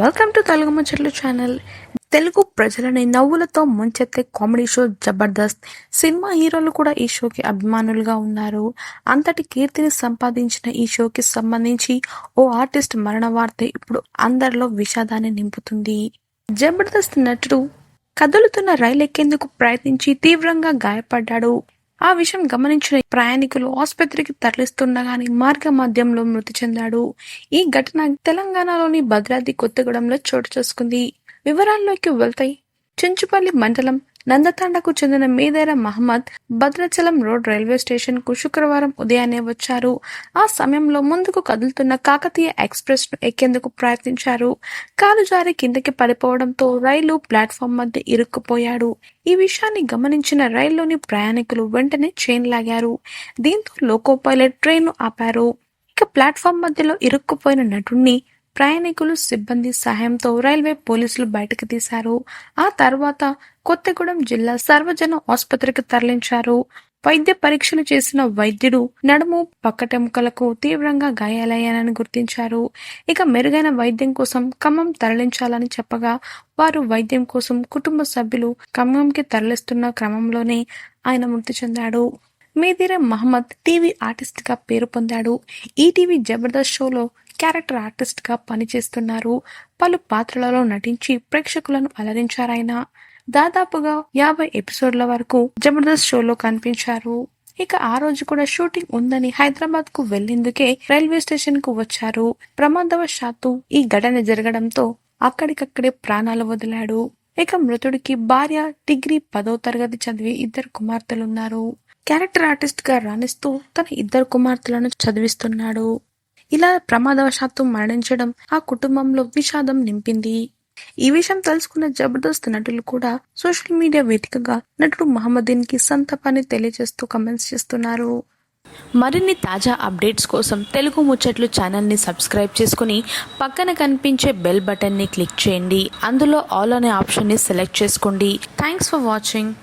Welcome to Telugu ముచ్చట్లు channel Telugu ప్రజలని నవ్వులతో ముంచెత్తే కామెడీ షో జబర్దస్త్. సినిమా హీరోలు కూడా ఈ షోకి అభిమానులుగా ఉన్నారు. అంతటి కీర్తిని సంపాదించిన ఈ షోకి సంబంధించి ఓ ఆర్టిస్ట్ మరణ వార్త ఇప్పుడు అందరిలో విషాదాన్ని నింపుతుంది. జబర్దస్త్ నటుడు కదులుతున్న రైలు ఎక్కేందుకు ప్రయత్నించి తీవ్రంగా గాయపడ్డాడు. ఆ విషయం గమనించిన ప్రయాణికులు ఆసుపత్రికి తరలిస్తుండగానే మార్గ మధ్యంలో మృతి చెందాడు. ఈ ఘటన తెలంగాణలోని భద్రాద్రి కొత్తగూడెంలో చోటు చేసుకుంది. వివరాల్లోకి వెళ్తాయి. చెంచుపల్లి మండలం నందతాండకు చెందిన మీదేర మహమ్మద్ భద్రాచలం రోడ్ రైల్వే స్టేషన్కు శుక్రవారం ఉదయాన్నే వచ్చారు. ఆ సమయంలో ముందుకు కదులుతున్న కాకతీయ ఎక్స్ప్రెస్ను ఎక్కేందుకు ప్రయత్నించారు. కాలు జారి కిందకి పడిపోవడంతో రైలు ప్లాట్ఫామ్ మధ్య ఇరుక్కుపోయాడు. ఈ విషయాన్ని గమనించిన రైల్లోని ప్రయాణికులు వెంటనే చైన్ లాగారు. దీంతో లోకో పైలట్ ట్రైన్ ఆపారు. ఇక ప్లాట్ఫామ్ మధ్యలో ఇరుక్కుపోయిన నటుణ్ణి ప్రయాణికులు సిబ్బంది సహాయంతో రైల్వే పోలీసులు బయటకు తీశారు. ఆ తర్వాత కొత్తగూడెం జిల్లా సర్వజన ఆసుపత్రికి తరలించారు. వైద్య పరీక్షలు చేసిన వైద్యుడు నడుము పక్కటెముకలకు తీవ్రంగా గాయాలయ్యానని గుర్తించారు. ఇక మెరుగైన వైద్యం కోసం ఖమ్మం తరలించాలని చెప్పగా వారు వైద్యం కోసం కుటుంబ సభ్యులు ఖమ్మంకి తరలిస్తున్న క్రమంలోనే ఆయన మృతి చెందాడు. మేదిర మహమ్మద్ టీవీ ఆర్టిస్ట్గా పేరు పొందాడు. ఈటీవీ జబర్దస్త్ షోలో క్యారెక్టర్ ఆర్టిస్ట్గా పనిచేస్తున్నారు. పలు పాత్రలలో నటించి ప్రేక్షకులను అలరించారాయన. దాదాపుగా యాభై ఎపిసోడ్ల వరకు జబర్దస్త్ షోలో కనిపించారు. ఇక ఆ రోజు కూడా షూటింగ్ ఉందని హైదరాబాద్కు వెళ్ళేందుకే రైల్వే స్టేషన్కు వచ్చారు. ప్రమాదవశాత్తు ఈ ఘటన జరగడంతో అక్కడికక్కడే ప్రాణాలు వదిలాడు. ఇక మృతుడికి భార్య డిగ్రీ పదో తరగతి చదివి ఇద్దరు కుమార్తెలున్నారు. క్యారెక్టర్ ఆర్టిస్ట్గా రాణిస్తూ తన ఇద్దరు కుమార్తెలను చదివిస్తున్నాడు. ఇలా ప్రమాదవశాత్తు మరణించడం ఆ కుటుంబంలో విషాదం నింపింది. ఈ విషయం తెలుసుకున్న జబర్దస్త్ నటులు కూడా సోషల్ మీడియా వేదికగా నటుడు మహమ్మదీన్కి సంతాపాన్ని తెలియజేస్తూ కమెంట్స్ చేస్తున్నారు. మరిన్ని తాజా అప్డేట్స్ కోసం తెలుగు ముచ్చట్లు ఛానల్ని సబ్స్క్రైబ్ చేసుకుని పక్కన కనిపించే బెల్ బటన్ని క్లిక్ చేయండి. అందులో ఆల్ అనే ఆప్షన్ని సెలెక్ట్ చేసుకోండి. Thanks for watching.